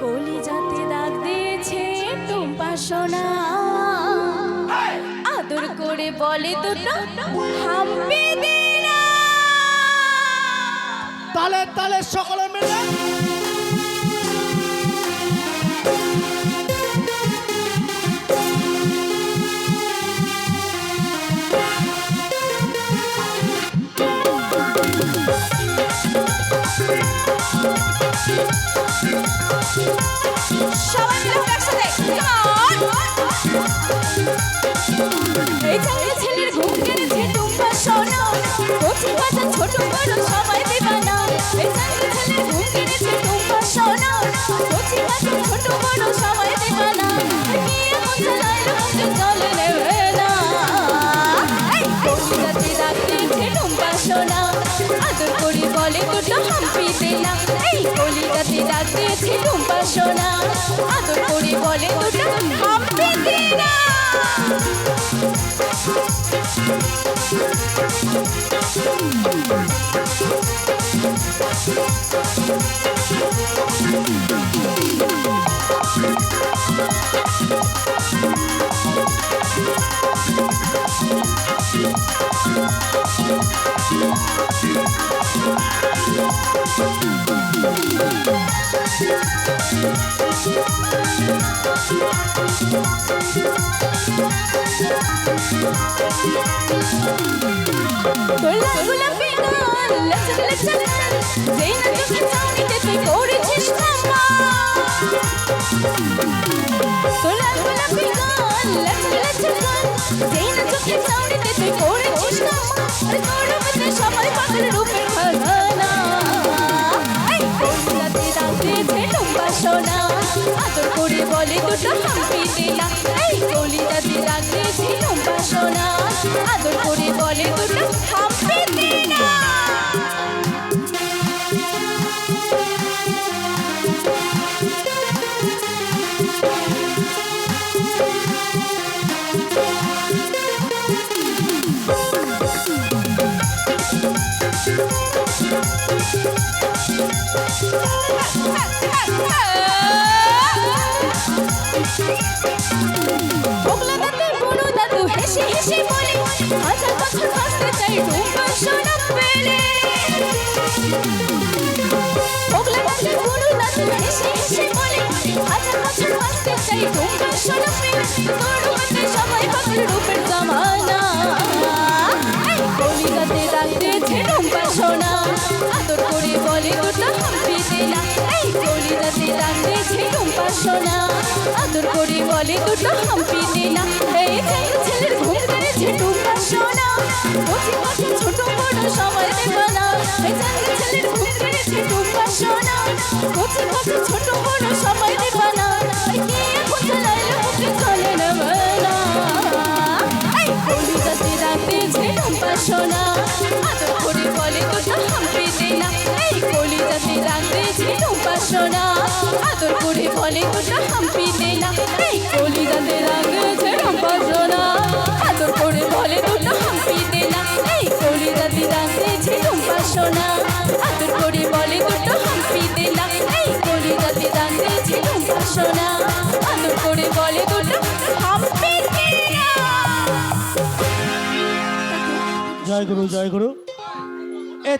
কলিজাতে দাগ দিয়েছে টুম্পা সোনা। আদর করে বলে দুটো হাম্পি দে না তালে তালে সকলে মিলে। সবাই মিলে একসাথে। এই ছেলের ঘুম কেড়েছে টুম্পা সোনা কচি বাচ্চা ছোট বড় সবাই কলিজাতে রাখতেছে টুম্পা সোনা। আদর করি বলে দুটো হাম্পি দিলা গোলা সবাই পাগল রূপের খাজানা সোনা আদর করে বলে দুটো হাম্পি দিলা এই কলিজাতে হেসে হেসে বলে হাজার বছর বাঁচতে চাই টুম্পা সোনা পেলে ওগলা দাঁতের বুড়ো দাদু হেসে হেসে বলে হাজার বছর বাঁচতে চাই টুম্পা সোনা পেলে বলে দুটো হাম্পি দিলা এই কলিজাতে রাখতেছে টুম্পা সোনা আদর করে বলে দুটো হাম্পি দিলা এই ছেলে ছেলের ঘুম পেরেছে টুম্পা সোনা কচি কচি ছোট বড় সবাই দেবানা। এই ছেলে ছেলের ঘুম পেরেছে টুম্পা সোনা কচি কচি ছোট বড় সবাই দেবানা। এই কি এখন চালাইলে মুখে চলে না এই কলিজাতে রাখতেছে টুম্পা দিলা এই কলিজাতে রাখতেছে টুম্পা সোনা আদর করে বলে দুটো হাম্পি দিলা এই কলিজাতে রাখতেছে টুম্পা সোনা আদর করে বলে দুটো হাম্পি দিলা এই কলিজাতে রাখতেছে টুম্পা সোনা আদর করে বলে দুটো হাম্পি দিলা এই কলিজাতে রাখতেছে টুম্পা সোনা আদর করে বলে দুটো হাম্পি দিলা জয় গুরু জয় গুরু।